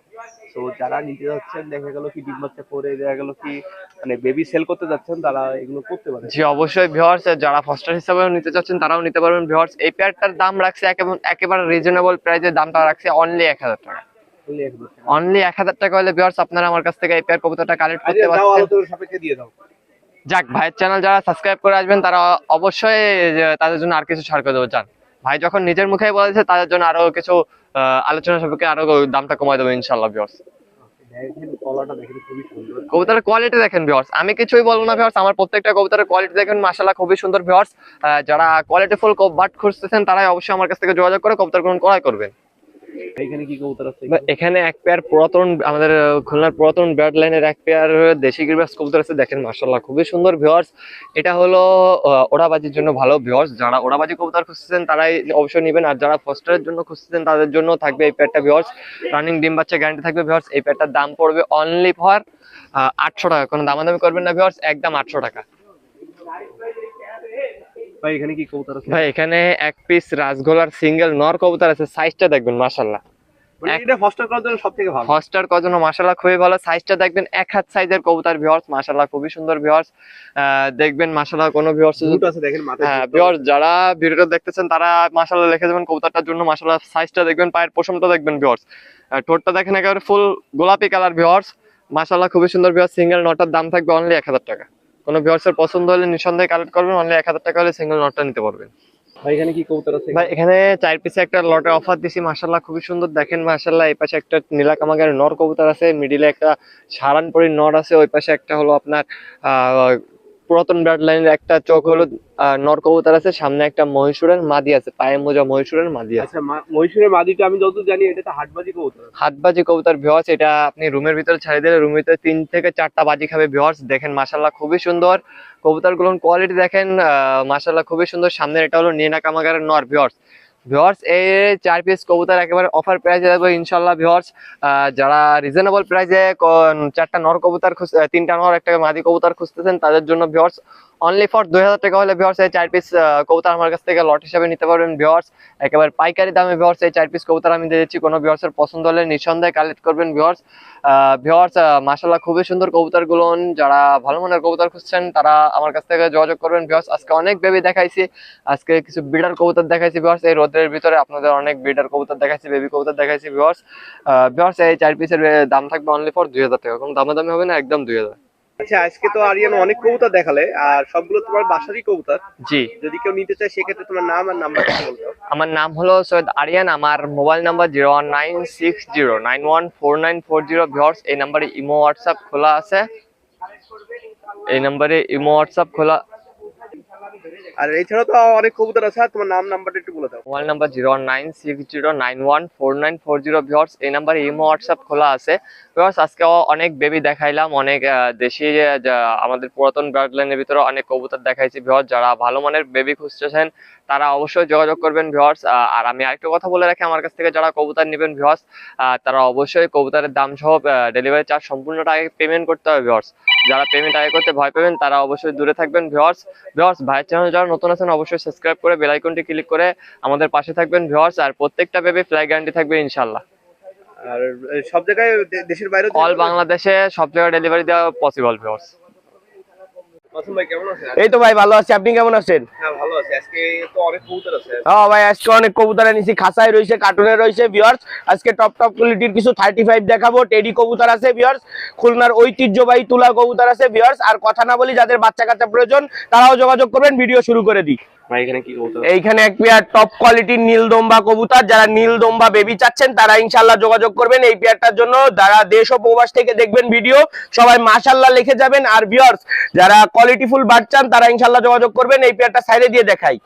তো যারা নিতে যাচ্ছেন দেখা গেল কি ডিম বাচ্চা করে দেখা গেল কি মানে বেবি সেল করতে যাচ্ছেন তারা এগুলো করতে পারে। জি অবশ্যই ভিউয়ার্স যারা ফস্টার হিসাবে নিতে চাচ্ছেন তারাও নিতে পারবেন। ভিউয়ার্স এই পেয়ারটার দাম রাখছে একেবারে একেবারে রিজনেবল প্রাইসে দামটা রাখছে অনলি এক হাজার টাকা। অনলি এক হাজার টাকা। হলে ভিউয়ার্স আপনারা আমার কাছ থেকে এই পেয়ার কবুতরটা কালেক্ট করতে আচ্ছা, পারছেন। দিয়ে দাও। যাক ভাইয়ের চ্যানেল যারা সাবস্ক্রাইব করে আসবেন তারা অবশ্যই তাদের জন্য আর কিছু ছাড় করে দেবো। যান। ভাই যখন নিজের মুখে বলেছে তাদের জন্য আরও কিছু আলোচনা সাপেক্ষে আরও দামটা কমাই দেবো ইনশাল্লাহ ভিউয়ার্স কবুতরের কোয়ালিটি দেখেন ভিউয়ার্স আমি কিছুই বলব না ভিউয়ার্স আমার প্রত্যেকটা কবিতার কোয়ালিটি দেখেন, মাশাআল্লাহ, খুবই সুন্দর ভিউয়ার্স যারা কোয়ালিটিফুল বাট খুঁজতেছেন, তারাই অবশ্যই আমার কাছ থেকে যোগাযোগ করে কবুতর গ্রহণ করাই করবেন। এখানে এক পেয়ার পুরাতন, আমাদের খুলনার পুরাতন ব্রাড লাইনের এক পেয়ার দেশি গিরবাস কবুতর আছে, দেখেন মাশাআল্লাহ, খুবই সুন্দর ভিউয়ার্স এটা হলো ওড়াবাজির জন্য ভালো ভিউয়ার্স যারা ওড়াবাজি কবুতর খুঁজতেছেন, তারাই অবশ্যই নেবেন। আর যারা ফস্টারের জন্য খুঁজতেছেন, তাদের জন্য থাকবে এই পেয়ারটা ভিউয়ার্স রানিং ডিম বাচ্চা গ্যারান্টি থাকবে ভিউয়ার্স এই পেয়ারটার দাম পড়বে অনলি ফর আটশো টাকা। কোনো দামাদামি করবেন না ভিউয়ার্স একদম আটশো টাকা। ভাই এখানে কি কবুতর আছে? ভাই এখানে এক পিস রাজগোলার সিঙ্গেল নর কবুতর আছে সাইজটা দেখবেন মাশাআল্লাহ। মানে এটা ফস্টার করার জন্য সব থেকে ভালো হস্টার মাশাল্লাহ খুবই ভালো সাইজটা দেখবেন এক হাত সাইজের কবুতর ভিউয়ার্স মাশাল্লাহ খুবই সুন্দর ভিউয়ার্স দেখবেন কোনো ভিউয়ার্স আছে দেখেন মাথায় হ্যাঁ ভিউয়ার্স যারা ভিডিওটা দেখতেছেন তারা লিখে দেবেন কবুতরটার জন্য সাইজটা দেখবেন পায়ের পশমটা দেখবেন ভিউয়ার্স ঠোঁটটা দেখেন একেবারে ফুল গোলাপি কালার ভিউয়ার্স মাশাল্লাহ খুবই সুন্দর ভিউয়ার্স সিঙ্গেল নটার দাম থাকবে অনলি এক হাজার টাকা। কোনো ভিউয়ার্সের পছন্দ হলে নিঃসন্দেহে কালেক্ট করবেন অনলি এক হাজার টাকা হলে সিঙ্গেল নটটা নিতে পারবেন। ভাই এখানে কি কবুতর আছে? ভাই এখানে চার পিসে একটা লটে অফার দিছি মাশাআল্লাহ খুবই সুন্দর। দেখেন মাশাল্লাহ এই পাশে একটা নীলা কামাগার নর কবুতর আছে মিডিলে একটা সারানপুরি নর আছে ওই পাশে একটা হলো আপনার আহ পুরাতন ব্রাড লাইনের একটা চোখ হলো আহ, নর কবুতর আছে সামনে একটা মহীশূরের মাদি আছে পায়ে মোজা মহীশূরের মাদি আছে। আচ্ছা মহীশূরের মাদিটা আমি যতদূর জানি এটা তো হাটবাজি কবুতর হাতবাজি কবুতর ভিওয়ার্স এটা আপনি রুমের ভিতরে ছেড়ে দিলে রুমের ভিতরে তিন থেকে চারটা বাজি খাবে ভিওয়ার্স দেখেন মাশাল্লাহ খুবই সুন্দর। কবুতরগুলোর কোয়ালিটি দেখেন মাশাল্লাহ খুবই সুন্দর। সামনের এটা হলো নিনা কামাগারের নর ভিওয়ার্স ভিওয়ার্স এই চার পিস কবুতর একেবারে অফার প্রাইসে দেবো ইনশাল্লাহ ভিওর্স যারা রিজনেবল প্রাইসে চারটা নর কবুতর খুঁজ তিনটা নর, একটা মাদি কবুতর খুঁজতেছেন, তাদের জন্য ভিওয়ার্স অনলি ফর দুই হাজার টাকা হলে ভিওয়ার্স এই চার পিস কবুতর আমার কাছ থেকে লট হিসাবে নিতে পারবেন ভিওয়ার্স একেবারে পাইকারি দামে ভিওয়ার্স এই চার পিস কবুতর আমি দিয়ে দিচ্ছি। কোনো ভিওয়ার্সের পছন্দ হলে নিঃসন্দেহে কালেক্ট করবেন ভিওয়ার্স ভিওয়ার্স মাশাল্লাহ খুবই সুন্দর কবুতরগুলো যারা ভালো মনের কবুতর খুঁজছেন, তারা আমার কাছ থেকে যোগাযোগ করবেন। ভিওয়ার্স আজকে অনেক বেবি দেখাইছি। আজকে কিছু বিডার কবুতর দেখাইছি ভিওয়ার্স এই রোদের ভিতরে আপনাদের অনেক বিডার কবুতর দেখাইছি বেবি কবুতর দেখাইছি ভিওয়ার্স ভিওয়ার্স এই চার পিসের দাম থাকবে অনলি ফর দুই হাজার টাকা। কোনো দামাদামি হবে না, একদম দুই হাজার। আচ্ছা আজকে তো আরিয়ান অনেক কবুতর দেখালে আর সবগুলো তোমার বাসারই কবুতর। জি। যদি কেউ নিতে চায় সেক্ষেত্রে তোমার নাম আর নাম্বার আমার নাম হলো সৈয়দ আরিয়ান আমার mobile number zero one nine six zero nine one four nine four zero viewers এই নাম্বারে ইমো হোয়াটসঅ্যাপ খোলা আছে। এই নাম্বারে ইমো হোয়াটসঅ্যাপ খোলা আর এছাড়াও তো অনেক কবুতর আছে তোমার নাম, নাম্বারটা একটু বলে দাও। Mobile number zero nine six zero nine one four nine four zero. Viewers এই নাম্বারে ইমো, হোয়াটসঅ্যাপ খোলা আছে। ভিওর্স আজকে অনেক বেবি দেখাইলাম, অনেক দেশি আমাদের পুরাতন ব্রাড লাইনের ভিতরে অনেক কবুতর দেখাইছি। ভিওর্স যারা ভালো মানের বেবি খুঁজতেছেন, তারা অবশ্যই যোগাযোগ করবেন ভিওর্স আর আমি আরেকটা কথা বলে রাখি, আমার কাছ থেকে যারা কবুতর নেবেন ভিওর্স তারা অবশ্যই কবুতরের দাম সহ ডেলিভারি চার্জ সম্পূর্ণটা আগে পেমেন্ট করতে হবে ভিওর্স যারা পেমেন্ট আগে করতে ভয় পাবেন তারা অবশ্যই দূরে থাকবেন। ভিওর্স ভিওর্স ভাইয়ের চ্যানেল যারা নতুন আছেন অবশ্যই সাবস্ক্রাইব করে বেলাইকনটি ক্লিক করে আমাদের পাশে থাকবেন। ভিওর্স আর প্রত্যেকটা পেবে ফ্লাই গ্যারান্টি থাকবে ইনশাল্লাহ আর সব জায়গায় দেশের বাইরে অল বাংলাদেশে সব জায়গায় ডেলিভারি দেওয়া পসিবল ভিওর্স মাসুম ভাই কেমন আছেন এই তো ভাই ভালো আছি। আপনি কেমন আছেন? হ্যাঁ হ্যাঁ ভাই আজকে অনেক কবুতর এনেছি। খাসায় রয়েছে কার্টুনে রয়েছে ভিওর্স আজকে টপ টপ কোয়ালিটির কিছু থার্টি ফাইভ দেখাবো। টেডি কবুতর আছে ভিওর্স খুলনার ঐতিহ্যবাহী তুলা কবুতর আছে ভিওর্স আর কথা না বলি যাদের বাচ্চা কাচ্চা প্রয়োজন তারাও যোগাযোগ করবেন। ভিডিও শুরু করে দিই। এইখানে এক পেয়ার টপ কোয়ালিটির নীল দম্বা কবুতর। যারা নীল দম্বা বেবি চাচ্ছেন, তারা ইনশাল্লাহ যোগাযোগ করবেন এই পেয়ারটার জন্য। যারা দেশ ও প্রবাস থেকে দেখবেন ভিডিও সবাই মাশাল্লাহ লিখে যাবেন। আর ভিউয়ার্স যারা কোয়ালিটিফুল বাট চান, তারা ইনশাল্লাহ যোগাযোগ করবেন। এই পেয়ারটা সাইডে দিয়ে দেখাই।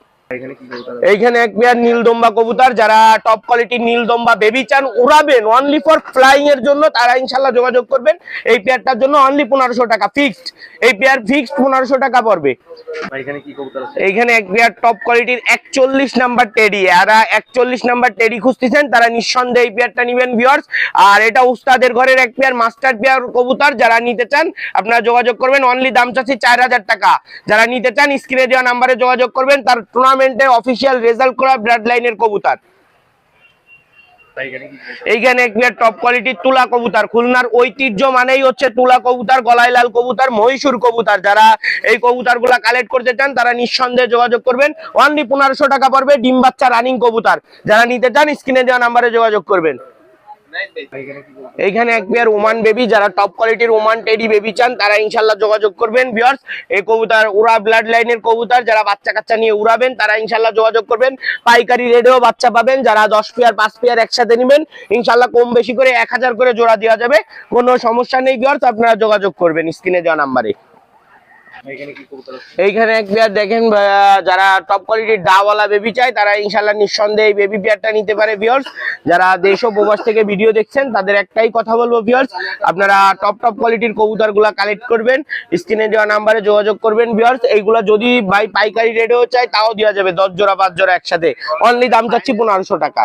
এইখানে এক পেয়ার নীল দম্বা কবুতর যারা টপ কোয়ালিটির নীল দম্বা বেবি চান উড়াবেন অনলি ফর ফ্লাইং এর জন্য তারা ইনশাল্লাহ যোগাযোগ করবেন। এই পেয়ারটার জন্য অনলি পনেরোশো টাকা ফিক্সড এই পেয়ার ফিক্সড পনেরোশো টাকা পড়বে। ভাই এখানে কি কবুতর আছে? এইখানে এক পেয়ার টপ কোয়ালিটির একচল্লিশ নাম্বার টেডি যারা একচল্লিশ নাম্বার টেডি খুঁজতেছেন তারা নিঃসন্দেহে এই পেয়ারটা নিবেন ভিউয়ার্স আর এটা উস্তাদের ঘরের এক পেয়ার মাস্টার পেয়ার কবুতর যারা নিতে চান আপনারা যোগাযোগ করবেন। অনলি দাম চাচ্ছি চার হাজার টাকা। যারা নিতে চান স্ক্রিনে দেওয়া নাম্বারে যোগাযোগ করবেন। তার টুর্নামেন্টে অফিসিয়াল রেজাল্ট করা ব্লাড লাইনের কবুতর টপ কোয়ালিটির তুলা খুলনার ঐতিহ্য মানেই হচ্ছে তুলা মহীশূর কবুতর। যারা এই গুলা কালেক্ট করতে চান, তারা নিঃসন্দেহে যোগাযোগ করবেন। অনলি পনেরোশো টাকা পড়বে ডিম বাচ্চা রানিং কবুতর। যারা নিতে চান স্ক্রিনে দেওয়া নাম্বারে যোগাযোগ করবেন। এইখানে এক পেয়ার ওমান বেবি যারা টপ কোয়ালিটির ওমান টেডি বেবি চান, তারা ইনশাল্লাহ যোগাযোগ করবেন ভিউয়ার্স এই কবুতর উড়া ব্লাড লাইনের কবুতর, যারা বাচ্চা কাচ্চা নিয়ে উড়াবেন, তারা ইনশাল্লাহ যোগাযোগ করবেন। পাইকারি রেটেও বাচ্চা পাবেন, যারা দশ পেয়ার পাঁচ পেয়ার একসাথে নেবেন, ইনশাল্লাহ কম বেশি করে এক হাজার করে জোড়া দেওয়া যাবে। কোনো সমস্যা নেই ভিউয়ার্স আপনারা যোগাযোগ করবেন স্ক্রিনে দেওয়া নাম্বারে। এইখানে এক পেয়ার দেখেন যারা টপ কোয়ালিটির ডাওয়ালা বেবি চায় তারা ইনশাল্লাহ নিঃসন্দেহে এই বেবি পেয়ারটা নিতে পারে ভিউয়ার্স যারা দেশ ও প্রবাস থেকে ভিডিও দেখছেন তাদের একটাই কথা বলব ভিউয়ার্স আপনারা টপ টপ কোয়ালিটির কবুতরগুলা কালেক্ট করবেন স্ক্রিনে দেওয়া নাম্বারে যোগাযোগ করবেন ভিউয়ার্স এইগুলা যদি বাই পাইকারি রেটেও চাই তাও দেওয়া যাবে দশ জোড়া পাঁচ জোড়া একসাথে। অনলি দাম চাচ্ছি পনেরোশো টাকা।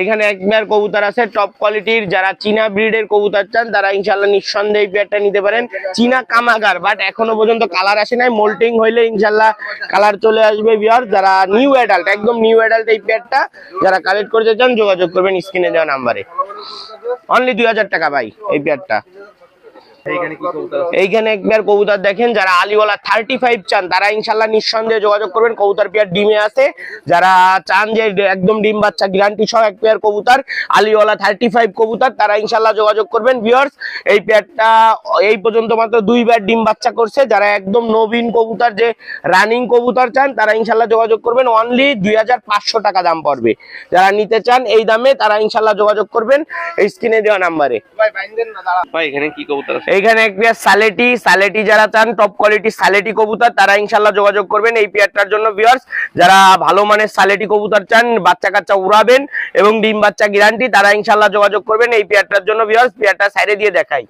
এখানে এক পেয়ার কবুতর আছে টপ কোয়ালিটির যারা চীনা ব্রিডের কবুতর চান, তারা ইনশাল্লাহ নিঃসন্দেহে পেয়ারটা নিতে পারেন। চীনা কামাগার বাট এখনও পর্যন্ত কালার আসে নাই। মোল্টিং হইলে ইনশাল্লাহ কালার চলে আসবে বিয়ার যারা নিউ অ্যাডাল্ট একদম নিউ অ্যাডাল্ট এই পেয়ারটা যারা কালেক্ট করতে চান, যোগাযোগ করবেন স্ক্রিনে দেওয়া নাম্বারে অনলি দুই হাজার টাকা ভাই, এই পেয়ারটা এইখানে এক পেয়ার কবুতর দেখেন যারা আলিওয়ালা থার্টি ফাইভ চান তারা ইনশাল্লাহ নিঃসন্দেহে যোগাযোগ করবেন। কবুতর পেয়ার ডিমে আছে। যারা চান যে একদম ডিম বাচ্চা গ্যারান্টি সহ এক পেয়ার কবুতর আলিওয়ালা থার্টি ফাইভ কবুতর তারা ইনশাল্লাহ যোগাযোগ করবেন। ভিউয়ার্স এই পেয়ারটা এই পর্যন্ত মাত্র দুইবার ডিম বাচ্চা করছে। যারা একদম নবীন কবুতর যে রানিং কবুতর চান তারা ইনশাল্লাহ যোগাযোগ করবেন। অনলি দুই হাজার পাঁচশো টাকা দাম পড়বে। যারা নিতে চান এই দামে তারা ইনশাল্লাহ যোগাযোগ করবেন। এই স্ক্রিনে দেওয়া নাম্বারে ভাই এখানে কি কবুতর আছে? এইখানে এক পেয়ার সালেটি সালেটি যারা চান টপ কোয়ালিটি সালেটি কবুতর, তারা ইনশাল্লাহ যোগাযোগ করবেন এই পেয়ারটার জন্য ভিউয়ার্স যারা ভালো মানের সালেটি কবুতর চান বাচ্চা কাচ্চা উড়াবেন এবং ডিম বাচ্চা গ্যারান্টি তারা ইনশাল্লাহ যোগাযোগ করবেন এই পেয়ারটার জন্য ভিউয়ার্স পেয়ারটা সাইডে দিয়ে দেখাই।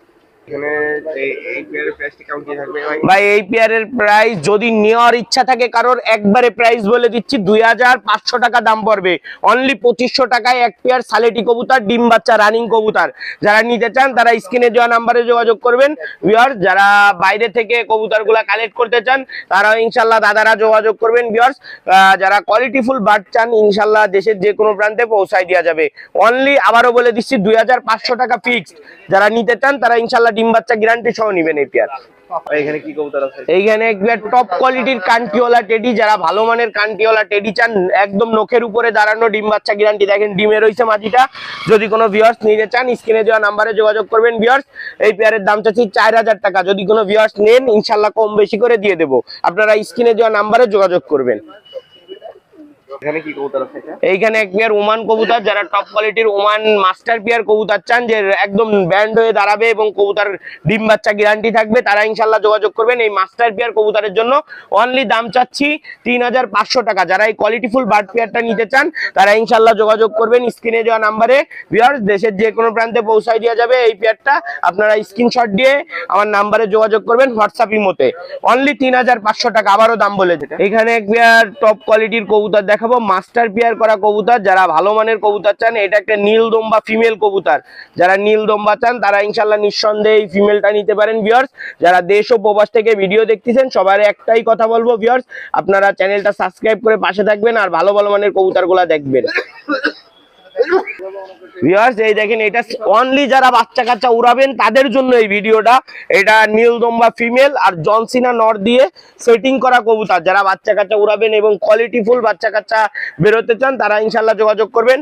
অনলি পঁচিশশো টাকায় এক পেয়ার সালেটি কবুতর, ডিম বাচ্চা রানিং কবুতর। যারা নিতে চান, তারা স্ক্রিনে দেওয়া নাম্বারে যোগাযোগ করবেন। ভিওর্স যারা বাইরে থেকে কবুতরগুলা কালেক্ট করতে চান তারা ইনশাল্লাহ দাদারা যোগাযোগ করবেন ভিওর্স যারা কোয়ালিটিফুল বার্ড চান ইনশাল্লাহ দেশের যে কোনো প্রান্তে পৌঁছায় দেওয়া যাবে। অনলি আবারও বলে দিচ্ছি, দুই হাজার পাঁচশো টাকা ফিক্সড যারা নিতে চান, তারা ইনশাল্লাহ ডিম বাচ্চা গ্যারান্টি সহ নিবেন এই পেয়ার ভাই কি কবুতর আছে? এইখানে একবার টপ কোয়ালিটির কান্টিওয়ালা টেডি যারা ভালো মানের কান্টিওয়ালা টেডি চান একদম নখের উপরে দাঁড়ানো ডিম বাচ্চা গ্যারান্টি দেখেন ডিমে রয়েছে মাটিটা। যদি কোনো ভিউয়ার্স নিতে চান স্ক্রিনে দেওয়া নাম্বারে যোগাযোগ করবেন ভিউয়ার্স এই পেয়ারের দাম চাচ্ছি চার হাজার টাকা। যদি কোনো ভিউয়ার্স নেন ইনশাল্লাহ কম বেশি করে দিয়ে দেবো। আপনারা স্ক্রিনে দেওয়া নাম্বারে যোগাযোগ করবেন। এখানে কি কবুতর আছে এইখানে এক পেয়ার ওমান কবুতর যারা টপ কোয়ালিটির ওমান মাস্টার পেয়ার কবুতর চান যে একদম ব্যান্ড হয়ে দাঁড়াবে এবং কবুতর ডিম বাচ্চা গ্যারান্টি থাকবে তারা ইনশাল্লাহ যোগাযোগ করবেন এই মাস্টার পেয়ার কবুতরের জন্য। অনলি দাম চাচ্ছি তিন হাজার পাঁচশো টাকা। যারা এই কোয়ালিটিফুল বার্ড পেয়ারটা নিতে চান তারা ইনশাল্লাহ যোগাযোগ করবেন স্ক্রিনে দেওয়া নাম্বারে। ভিউয়ার্স দেশের যে কোনো প্রান্তে পৌঁছায় দেওয়া যাবে এই পেয়ারটা আপনারা স্ক্রিনশট দিয়ে আমার নাম্বারে যোগাযোগ করবেন হোয়াটসঅ্যাপ ইমোতে। অনলি তিন হাজার পাঁচশো টাকা আবারও দাম বলে এখানে এক পেয়ার টপ কোয়ালিটির কবুতর দেখাবো মাস্টার পেয়ার করা কবুতর। যারা ভালো মানের কবুতর চান, এটা একটা নীল দম্বা ফিমেল কবুতর। যারা নীল দম্বা চান, তারা ইনশাল্লাহ নিঃসন্দেহে এই ফিমেলটা নিতে পারেন ভিওর্স যারা দেশ ও প্রবাস থেকে ভিডিও দেখতেছেন, সবার একটাই কথা বলব ভিওর্স আপনারা চ্যানেলটা সাবস্ক্রাইব করে পাশে থাকবেন আর ভালো ভালো মানের কবুতরগুলা দেখবেন। ভিউয়ার্স এই দেখেন, এটা অনলি যারা বাচ্চা কাচ্চা উড়াবেন, তাদের জন্য এই ভিডিওটা। এটা নীলদম্বা ফিমেল আর জনসিনা নর দিয়ে সেটিং করা কবুতর। যারা বাচ্চা কাচ্চা উড়াবেন এবং কোয়ালিটিফুল বাচ্চা কাচ্চা বেরোতে চান, তারা ইনশাল্লাহ যোগাযোগ করবেন।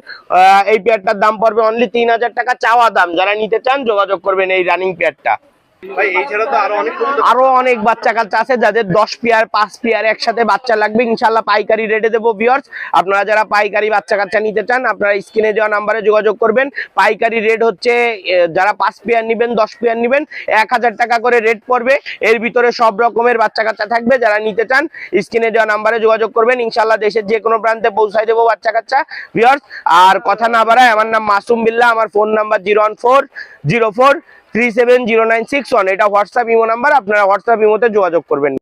এই পেয়ারটার দাম পড়বে অনলি তিন হাজার টাকা। চাওয়া দাম, যারা নিতে চান, যোগাযোগ করবেন এই রানিং পেয়ারটা আরও অনেক বাচ্চা কাচ্চা আছে, যাদের দশ পেয়ার পাঁচ পেয়ার একসাথে বাচ্চা লাগবে। ইনশাল্লাহ পাইকারি রেটে দেবো বিয়ার্স আপনারা যারা পাইকারি বাচ্চা কাচ্চা নিতে চান, আপনারা স্ক্রিনে দেওয়া নাম্বারে যোগাযোগ করবেন। পাইকারি রেট হচ্ছে যারা পাঁচ পেয়ার নিবেন, দশ পেয়ার নিবেন, এক হাজার টাকা করে রেট পড়বে। এর ভিতরে সব রকমের বাচ্চা কাচ্চা থাকবে, যারা নিতে চান, স্ক্রিনে যাওয়া নাম্বারে যোগাযোগ করবেন। ইনশাল্লাহ দেশের যে কোনো প্রান্তে পৌঁছায় দেবো বাচ্চা কাচ্চা বিয়ার্স আর কথা না বাড়ায়, আমার নাম মাসুম বিল্লাহ আমার phone number zero one four zero four three seven zero nine six one এটা হোয়াটসঅ্যাপ ইমো নাম্বার আপনারা হোয়াটসঅ্যাপ ইমোতে যোগাযোগ করবেন।